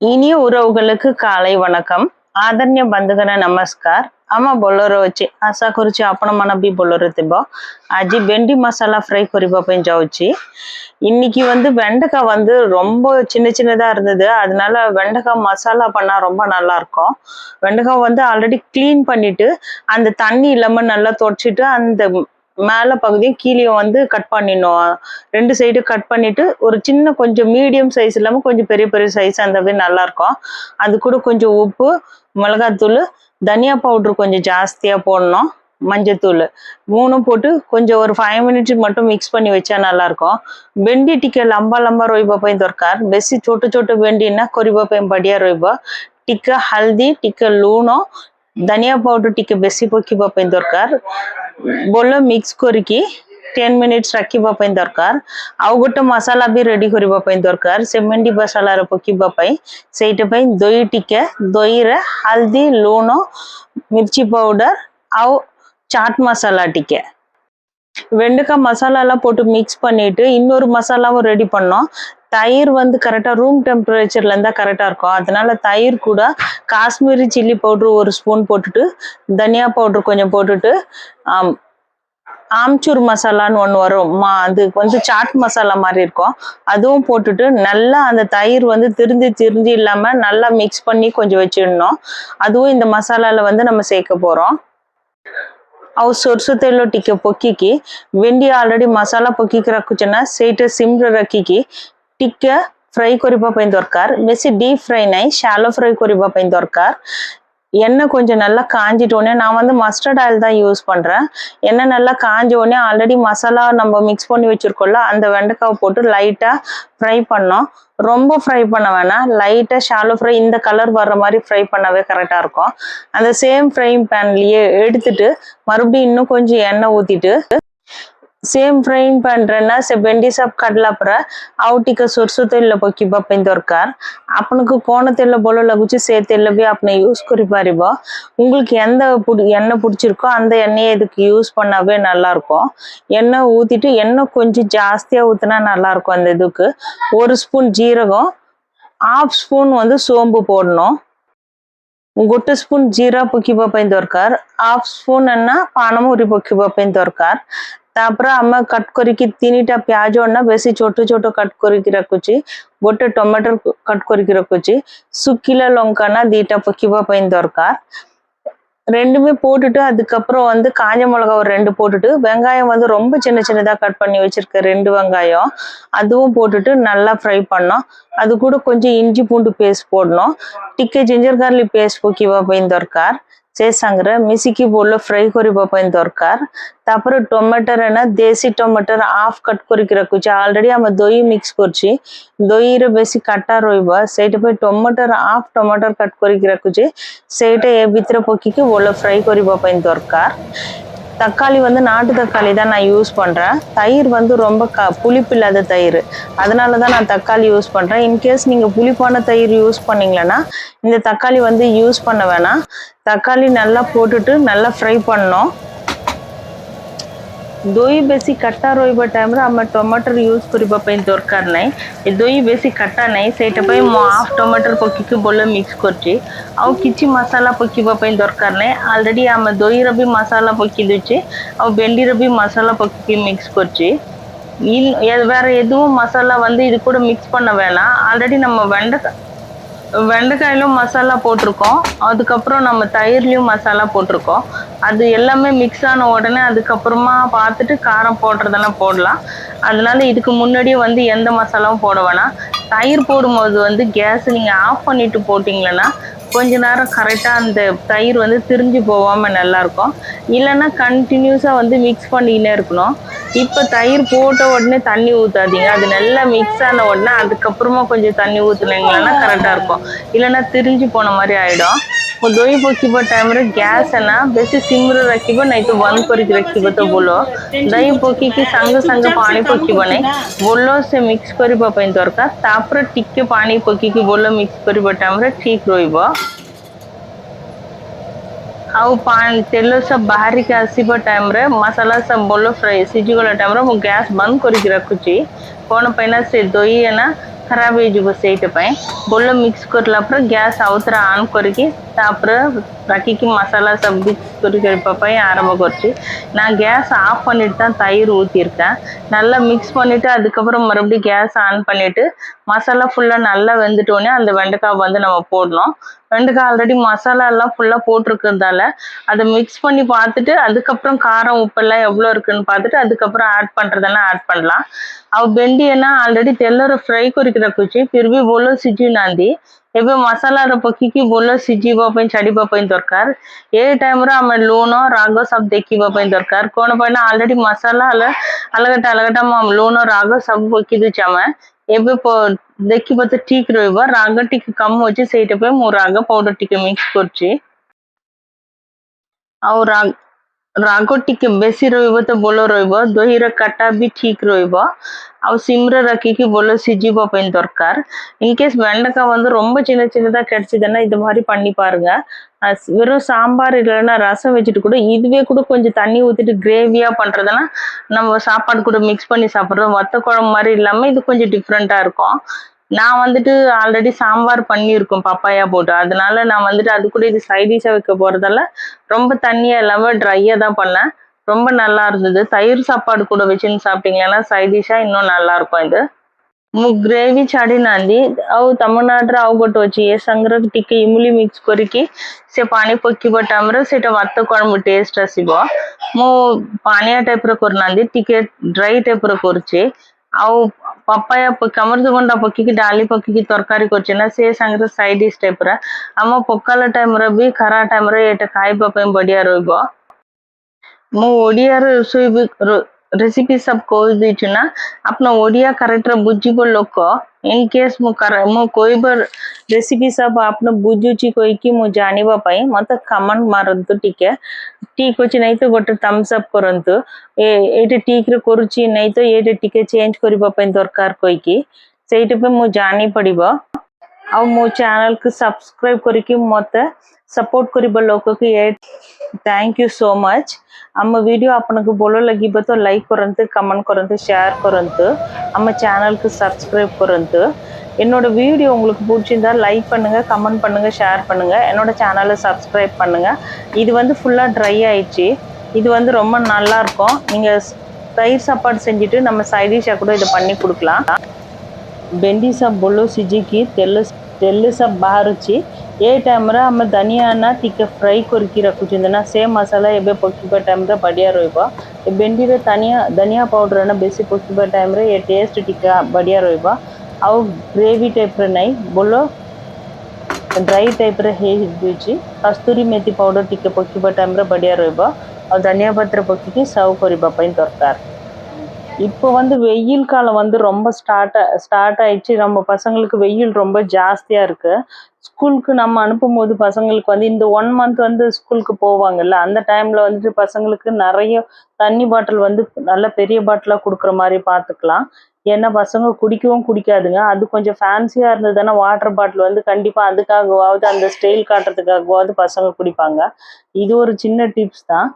இனிய உறவுகளுக்கு காலை வணக்கம். ఆదరణీయ బంధుగణ நமஸ்கார். ஆமா ବୋଲର வச்சு ଆଶା କରୁଛି ଆପଣମାନେ ବି ବୋଲର ଥିବ ଆଜି வெண்டி மசாலா ஃப்ரை குறிப்பாப்பையும் போய் ஜவுச்சு. இன்னைக்கு வந்து வெண்டைக்காய் வந்து ரொம்ப சின்ன சின்னதா இருந்தது. அதனால வெண்டைக்காய் மசாலா பண்ணால் ரொம்ப நல்லா இருக்கும் வெண்டைக்காய் வந்து ஆல்ரெடி கிளீன் பண்ணிட்டு அந்த தண்ணி இல்லாமல் நல்லா தொடச்சிட்டு அந்த மேல பகுதியும் கீழே வந்து கட் பண்ணிடணும். ரெண்டு சைடும் கட் பண்ணிட்டு ஒரு சின்ன கொஞ்சம் மீடியம் சைஸ் இல்லாமல் கொஞ்சம் பெரிய பெரிய சைஸ் அந்த மாதிரி நல்லா இருக்கும் அது கூட கொஞ்சம் உப்பு மிளகாத்தூள் தனியா பவுடர் கொஞ்சம் ஜாஸ்தியா போடணும் மஞ்சத்தூள் மூணும் போட்டு கொஞ்சம் ஒரு ஃபைவ் மினிட்ஸ் மட்டும் மிக்ஸ் பண்ணி வச்சா நல்லா இருக்கும் வெண்டி লম্বা லம்பா லம்பா পাই দরকার বেশি ছোট சொட்டு சொட்டு வெண்டின்னா করিবা পাই বাড়িয়া রইবা টিকে হলদি টিকে লুণ ধনিয়া পাউডার টিকে বেশি পকিবা পাই দরকার বললো ମିକ୍ସ କରିକି ଟେନ୍ মিনিটস ରଖିବା ପାଇଁ ଦରକାର ଆଉ ଗୋଟେ ମସଲା ବି ରେଡ଼ି କରିବା ପାଇଁ ଦରକାର সে মেন্ডি মশলার পকিবা ପାଇଁ সেইটা পাই দই টিকে দইরে হলদি লুণ মির্চি পাউডার আউ சாட் மசாலா ଟିକେ வெண்டைக்காய் மசாலாலாம் போட்டு மிக்ஸ் பண்ணிட்டு இன்னொரு மசாலாவும் ரெடி பண்ணோம் தயிர் வந்து கரெக்டாக ரூம் டெம்பரேச்சரில் இருந்தால் கரெக்டாக இருக்கும். அதனால தயிர் கூட காஷ்மீரி சில்லி பவுட்ரு ஒரு ஸ்பூன் போட்டுட்டு தனியா பவுட்ரு கொஞ்சம் போட்டுட்டு ஆம்ச்சூர் மசாலான்னு ஒன்று வரும். மா அது கொஞ்சம் சாட் மசாலா மாதிரி இருக்கும். அதுவும் போட்டுட்டு நல்லா அந்த தயிர் வந்து திரிஞ்சு திரிஞ்சு இல்லாமல் நல்லா மிக்ஸ் பண்ணி கொஞ்சம் வச்சிடணும். அதுவும் இந்த மசாலாவில் வந்து நம்ம சேர்க்க போகிறோம் அவு సొరుసు తెల్లో టికే పొక్కికి వెండి ఆల్రెడీ మసాలా పొక్కికి రక్కుచున్న సేట సిమ్లో రక్కికి ରଖିକି ଟିକେ ଫ୍ରାଏ କରିବା ପାଇଁ ଦରକାର ବେଶୀ ଡିପ୍ ஃப்ரை ନାହିଁ ஷாலோ ஃப்ரை କରିବା ପାଇଁ ଦରକାର எண்ணெய் கொஞ்சம் நல்லா காஞ்சிட்ட உடனே நான் வந்து மஸ்டர்ட் ஆயில் தான் யூஸ் பண்றேன் எண்ணெய் நல்லா காஞ்ச உடனே ஆல்ரெடி மசாலா நம்ம மிக்ஸ் பண்ணி வச்சிருக்கோம்ல அந்த வெண்டைக்காவை போட்டு லைட்டா ஃப்ரை பண்ணோம் ரொம்ப ஃப்ரை பண்ண வேணாம் லைட்டா ஷாலோ ஃப்ரை இந்த கலர் வர்ற மாதிரி ஃப்ரை பண்ணவே கரெக்டா இருக்கும் அந்த சேம் ஃப்ரைங் பேன்லயே எடுத்துட்டு மறுபடியும் இன்னும் கொஞ்சம் எண்ணெய் ஊத்திட்டு ସେମ୍ ଫ୍ରାଇଂ ପ୍ୟାନ୍ରେ ନା ସେ ଭେଣ୍ଡି ସପ୍ କାଟିଲା ପରେ ଆଉ ଟିକେ ସୋରିଷ ତେଲ ପକେଇବା ପାଇଁ ଦରକାର ଆପଣଙ୍କୁ କ'ଣ ତେଲ ଭଲ ଲାଗୁଛି ସେ ତେଲ ବି ଆପଣ யூஸ் କରିପାରିବ உங்களுக்கு எந்த புடி எண்ணெய் பிடிச்சிருக்கோ அந்த எண்ணெயை இதுக்கு யூஸ் பண்ணாவே நல்லா இருக்கும் எண்ணெய் ஊற்றிட்டு எண்ணெய் கொஞ்சம் ஜாஸ்தியாக ஊற்றினா நல்லா இருக்கும் அந்த இதுக்கு ஒரு ஸ்பூன் ஜீரகம் ஆஃப் ஸ்பூன் வந்து சோம்பு போடணும் ଗୋଟେ ସ୍ପୁନ୍ ଜିରା ପକେଇବା ପାଇଁ ଦରକାର ହାଫ୍ ସ୍ପୁନ୍ ନା ପାନମହୁରି ପକେଇବା ପାଇଁ ଦରକାର ତାପରେ ଆମେ କଟ୍ କରିକି ତିନିଟା ପିଆଜ ନା ବେଶୀ ଛୋଟ ଛୋଟ କଟ୍ କରିକି ରଖୁଛି ଗୋଟେ ଟମାଟର କଟ୍ କରିକି ରଖୁଛି ଶୁଖିଲା ଲଙ୍କା ନା ଦିଟା ପକେଇବା ପାଇଁ ଦରକାର ரெண்டுமே போட்டுட்டு அதுக்கப்புறம் வந்து காஞ்ச மிளகா ஒரு ரெண்டு போட்டுட்டு வெங்காயம் வந்து ரொம்ப சின்ன சின்னதா கட் பண்ணி வச்சிருக்க ரெண்டு வெங்காயம் அதுவும் போட்டுட்டு நல்லா ஃப்ரை பண்ணோம் அது கூட கொஞ்சம் இஞ்சி பூண்டு பேஸ்ட் போடணும் ଟିକେ ଜିଞ୍ଜର ଗାର୍ଲିକ ପେଷ୍ଟ ପକେଇବା ପାଇଁ ଦରକାର ସେ ସାଙ୍ଗରେ ମିଶିକି ବୋଲ ଫ୍ରାଏ କରିବା ପାଇଁ ଦରକାର ତାପରେ ଟମାଟର ନା ଦେଶୀ ଟମାଟର ହାଫ୍ କଟ୍ କରିକି ରଖୁଛେ ଅଲରେଡି ଆମେ ଦହି ମିକ୍ସ କରୁଛି ଦହିରେ ବେଶୀ କାଟା ରହିବ ସେଇଟା ପାଇଁ ଟମାଟର ହାଫ୍ ଟମାଟର କଟ୍ କରିକି ରଖୁଛେ ସେଇଟା ଏ ଭିତରେ ପକେଇକି ବୋଲ ଫ୍ରାଏ କରିବା ପାଇଁ ଦରକାର தக்காளி வந்து நாட்டு தக்காளி தான் நான் யூஸ் பண்ணுறேன் தயிர் வந்து ரொம்ப க புளிப்பு இல்லாத தயிர். அதனால தான் நான் தக்காளி யூஸ் பண்ணுறேன் இன்கேஸ் நீங்கள் புளிப்பான தயிர் யூஸ் பண்ணீங்களன்னா இந்த தக்காளி வந்து யூஸ் பண்ண வேணாம். தக்காளி நல்லா போட்டுட்டு நல்லா ஃப்ரை பண்ணோம் ଦହି ବେଶୀ କାଟା ରହିବା ଟାଇମ୍ରେ ଆମେ ଟମାଟର ୟୁଜ୍ କରିବା ପାଇଁ ଦରକାର ନାହିଁ ଏ ଦହି ବେଶୀ କାଟା ନାହିଁ ସେଇଟା ପାଇଁ ମୁଁ ହାଫ୍ ଟମାଟର ପକାଇକି ଭଲ ମିକ୍ସ କରୁଛି ଆଉ କିଛି ମସଲା ପକାଇବା ପାଇଁ ଦରକାର ନାହିଁ ଅଲରେଡ଼ି ଆମେ ଦହିର ବି ମସଲା ପକାଇ ଦେଉଛି ଆଉ ଭେଣ୍ଡିର ବି ମସଲା ପକାଇକି ମିକ୍ସ କରୁଛି இல் வேறு எதுவும் மசாலா வந்து இது கூட மிக்ஸ் பண்ண வேணாம் ஆல்ரெடி நம்ம வெண்டை வெண்டைக்காயிலும் மசாலா போட்டிருக்கோம். அதுக்கப்புறம் நம்ம தயிர்லையும் மசாலா போட்டிருக்கோம். அது எல்லாமே மிக்ஸ் ஆன உடனே அதுக்கப்புறமா பார்த்துட்டு காரம் போடுறதெல்லாம் போடலாம். அதனால இதுக்கு முன்னாடியே வந்து எந்த மசாலாவும் போட வேணாம். தயிர் போடும்போது வந்து கேஸ் நீங்கள் ஆஃப் பண்ணிட்டு போட்டிங்கன்னா கொஞ்ச நேரம் கரெக்டாக அந்த தயிர் வந்து திரிஞ்சு போகாமல் நல்லாயிருக்கும் இல்லைன்னா கண்டினியூஸாக வந்து மிக்ஸ் பண்ணிக்கினே இருக்கணும். இப்போ தயிர் போட்ட உடனே தண்ணி ஊற்றாதீங்க அது நல்லா மிக்ஸ் ஆன உடனே அதுக்கப்புறமா கொஞ்சம் தண்ணி ஊற்றுனீங்கன்னா கரெக்டாக இருக்கும். இல்லைன்னா திரிஞ்சு போன மாதிரி ஆகிடும் ଦହି ପକିବା ଟାଇମ୍ରେ ଗ୍ୟାସ୍ ନା ବେଶୀ ସିମ୍ରେ ରଖିବ ନାଇଁ ତ ବନ୍ଦ କରିକି ରଖିବ ତ ଭଲ ଦହି ପକେଇକି ସାଙ୍ଗେ ସାଙ୍ଗେ ପାଣି ପକିବ ନାହିଁ ଭଲ ସେ ମିକ୍ସ କରିବା ପାଇଁ ଦରକାର ତାପରେ ଟିକେ ପାଣି ପକେଇକି ଭଲ ମିକ୍ସ କରିବା ଟାଇମ୍ରେ ଠିକ୍ ରହିବ ଆଉ ପାଣି ତେଲ ସବୁ ବାହାରିକି ଆସିବା ଟାଇମ୍ରେ ମସଲା ସବୁ ଭଲ ଫ୍ରାଏ ସିଝିଗଲା ଟାଇମ୍ରେ ମୁଁ ଗ୍ୟାସ୍ ବନ୍ଦ କରିକି ରଖୁଛି କ'ଣ ପାଇଁ ନା ସେ ଦହି ନା ଖରାପ ହେଇଯିବ ସେଇଟା ପାଇଁ ଭଲ ମିକ୍ସ କରିଲା ପରେ ଗ୍ୟାସ୍ ଆଉଥରେ ଅନ୍ କରିକି ତା'ପରେ ବାକିକି மசாலா சப்தி பொரிக்கிறப்ப போய் ஆரம்ப குறைச்சி நான் கேஸ் ஆஃப் பண்ணிட்டு தான் தயிர் ஊற்றிருக்கேன் நல்லா மிக்ஸ் பண்ணிவிட்டு அதுக்கப்புறம் மறுபடியும் கேஸ் ஆன் பண்ணிவிட்டு மசாலா ஃபுல்லாக நல்லா வெந்துட்டோடனே அந்த வெண்டைக்காய் வந்து நம்ம போடணும். வெண்டைக்காய் ஆல்ரெடி மசாலா எல்லாம் ஃபுல்லாக போட்டிருக்கிறதால அதை மிக்ஸ் பண்ணி பார்த்துட்டு அதுக்கப்புறம் காரம் உப்பெல்லாம் எவ்வளோ இருக்குன்னு பார்த்துட்டு அதுக்கப்புறம் ஆட் பண்ணுறதெல்லாம் ஆட் பண்ணலாம். அவ பெண்டியன்னா ஆல்ரெடி தெல்லரை ஃப்ரை குறிக்கிற குச்சி பிறவி போலோ சிஜு நாந்தி. ଏବେ ମସଲାରେ ପକେଇକି ଭଲ ସିଝିବା ପାଇଁ ଛାଡ଼ିବା ପାଇଁ ଦରକାର ଏ ଟାଇମ୍ରେ ଆମେ ଲୁଣ ରାଗ ସବୁ ଦେଖିବା ପାଇଁ ଦରକାର କ'ଣ ପାଇଁ ନା ଅଲରେଡି ମସଲା ହେଲେ ଅଲଗାଟା ଅଲଗାଟା ଲୁଣ ରାଗ ସବୁ ପକେଇ ଦେଉଛୁ ଆମେ ଏବେ ଦେଖିବ ତ ଠିକ ରହିବ ରାଗ ଟିକେ କମ ଅଛି ସେଇଟା ପାଇଁ ମୁଁ ରାଗ ପାଉଡର ଟିକେ ମିକ୍ସ କରୁଛି ଆଉ ରାଗ ରାଗ ଟିକେ ବେଶୀ ରହିବ ତ ଭଲ ରହିବ ଦହିର କାଟା ବି ଠିକ ରହିବ ଆଉ சிம்ல ரக்கிக்கு போல சிஜிபா ପାଇଁ ଦରକାର இன்கேஸ் வெண்டைக்காய் வந்து ரொம்ப சின்ன சின்னதாக கிடைச்சதுன்னா இது மாதிரி பண்ணி பாருங்க அஹ் வெறும் சாம்பார் இல்லைன்னா ரசம் வச்சுட்டு கூட இதுவே கூட கொஞ்சம் தண்ணி ஊற்றிட்டு கிரேவியாக பண்ணுறதுன்னா நம்ம சாப்பாடு கூட மிக்ஸ் பண்ணி சாப்பிட்றோம் வத்த குழம்பு மாதிரி இல்லாமல் இது கொஞ்சம் டிஃப்ரெண்ட்டாக இருக்கும் நான் வந்துட்டு ஆல்ரெடி சாம்பார் பண்ணியிருக்கோம் பப்பாயா போட்டு. அதனால நான் வந்துட்டு அது கூட இது சைடிஷாக வைக்க போகிறதால ரொம்ப தண்ணியாக இல்லாமல் ட்ரையாக தான் பண்ணேன். ரொம்ப நல்லா இருந்தது. தயிர் சாப்பாடு கூட வச்சுன்னு சாப்பிட்டீங்கன்னா சைடிஷாக இன்னும் நல்லா இருக்கும் இது. மு గ్రేవీ చడినంది అవు తమిళనాడు అవు కొట్టు వచ్చి ఏ సంగ్రహ టిక్కి ఇములి మిక్స్ కొరికి ସେ ପାଣି ପକିବଟାମରେ ସେଇଟା ଭାତ କଣ ଟେଷ୍ଟ ଆସିବ ମୁଁ ପାଣିଆ ଟାଇପ୍ର କରୁନାହାନ୍ତି ଟିକେ ட்ரை ଟାଇପ୍ର கொறிச்சு ଆଉ ପପାୟା ଅମୃତଭଣ୍ଡା ପକେଇକି ଡାଲି ପକେଇକି ତରକାରୀ କରୁଛି ନା ସେ ସାଙ୍ଗରେ ସାଇଡ୍ ଡିସ୍ ଟାଇପ୍ର ଆମ ପଖାଳ ଟାଇମ୍ରେ ବି ଖରା ଟାଇମ୍ରେ ଏଇଟା ଖାଇବା ପାଇଁ ବଢ଼ିଆ ରହିବ ମୁଁ ଓଡ଼ିଆରେ ରୋଷେଇ ବି सब कहना ಕೋದಿಚುನ ಅಪ್ನ ಒಡಿಯಾ ಕರೆಕ್ಟ್ರ ಬುಜ್ಜಿಗೊ ಲೊಕ್ಕ इन केस मु कर, मु कोई बर रेसिपी सब आपन बुझुची कोई की मु जानिबा पई मते मतलब कमेंट मारंतु टिके ठीक अछि नै तो गोटे थम्स अप करंतु। ए, एटे ठीक रे करूची नै तो एटे टिके चेंज करबा पई दरकार कोई की। सेइटे पे मु जानि पड़िबो आ मो चैनल को सब्सक्राइब करके सपोर्ट लोक के தேங்க் யூ ஸோ மச் நம்ம வீடியோ அப்பனுக்கு बोलो लगी तो லைக் करूँ கமெண்ட் करूँ ஷேர் करूँ நம்ம சேனலுக்கு को सब्सक्राइब என்னோட வீடியோ உங்களுக்கு பிடிச்சிருந்தா லைக் பண்ணுங்கள் கமெண்ட் பண்ணுங்கள் ஷேர் பண்ணுங்கள் என்னோடய சேனலை சப்ஸ்கிரைப் பண்ணுங்கள் இது வந்து ஃபுல்லாக ட்ரை ஆயிடுச்சு. இது வந்து ரொம்ப நல்லாயிருக்கும் நீங்கள் தயிர் சாப்பாடு செஞ்சுட்டு நம்ம சைடிஷாக கூட இதை பண்ணி கொடுக்கலாம். பெண்டிசா பொல்லோ சிஜிக்கு தெல்லு தெல்லுசா பாருச்சி ସବୁ ବାହାରୁଛି ଏ ଟାଇମ୍ରେ ଆମେ ଧନିଆନା ଟିକେ ଫ୍ରାଏ କରିକି ରଖୁଛନ୍ତି ନା ସେ ମସଲା ଏବେ ପକାଇବା ଟାଇମ୍ରେ ବଢ଼ିଆ ରହିବ ଏ ଭେଣ୍ଡିରେ ଧନିଆ ଧନିଆ ପାଉଡ଼ର ବେଶୀ ପକାଇବା ଟାଇମ୍ରେ ଏ ଟେଷ୍ଟ ଟିକେ ବଢ଼ିଆ ରହିବ ଆଉ ଗ୍ରେଭି ଟାଇପ୍ର ନାହିଁ ଭଲ ଡ୍ରାଇ ଟାଇପ୍ର ହେଇଯାଉଛି କସ୍ତୁରୀ ମେଥି ପାଉଡ଼ର ଟିକେ ପକାଇବା ଟାଇମ୍ରେ ବଢ଼ିଆ ରହିବ ଆଉ ଧନିଆ ପତ୍ର ପକାଇକି ସର୍ଭ କରିବା ପାଇଁ ଦରକାର இப்போ வந்து வெயில் காலம் வந்து ரொம்ப ஸ்டார்ட் ஸ்டார்ட் ஆயிடுச்சு நம்ம பசங்களுக்கு வெயில் ரொம்ப ஜாஸ்தியாக இருக்கு ஸ்கூலுக்கு நம்ம அனுப்பும்போது பசங்களுக்கு வந்து இந்த ஒன் மந்த் வந்து ஸ்கூலுக்கு போவாங்கல்ல அந்த டைம்ல வந்துட்டு பசங்களுக்கு நிறைய தண்ணி பாட்டில் வந்து நல்ல பெரிய பாட்டிலாக கொடுக்குற மாதிரி பார்த்துக்கலாம் ஏன்னா பசங்க குடிக்கவும் குடிக்காதுங்க. அது கொஞ்சம் ஃபேன்சியாக இருந்ததுன்னா வாட்டர் பாட்டில் வந்து கண்டிப்பாக அதுக்காகவாவது அந்த ஸ்டைல் காட்டுறதுக்காகவாவது பசங்க குடிப்பாங்க. இது ஒரு சின்ன டிப்ஸ் தான்.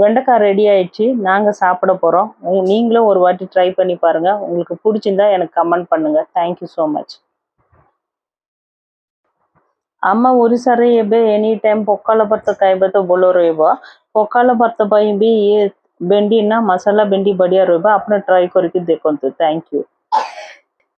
வெண்டைக்காய் ரெடி ஆயிடுச்சு. நாங்கள் சாப்பிட போகிறோம் நீங்களும் ஒரு வாட்டி ட்ரை பண்ணி பாருங்கள் உங்களுக்கு பிடிச்சிருந்தா எனக்கு கமெண்ட் பண்ணுங்கள் தேங்க்யூ ஸோ மச் ଆମ ଓଡ଼ିଶାରେ ଏବେ ଏନି ଟାଇମ୍ ପଖାଳ ଭାତ ଖାଇବା ତ ଭଲ ରହିବ ପଖାଳ ଭାତ ପାଇଁ ବି ଇଏ ଭେଣ୍ଡି ନା ମସଲା ଭେଣ୍ଡି ବଢ଼ିଆ ରହିବ ଆପଣ ଟ୍ରାଏ କରିକି ଦେଖନ୍ତୁ ଥ୍ୟାଙ୍କ ୟୁ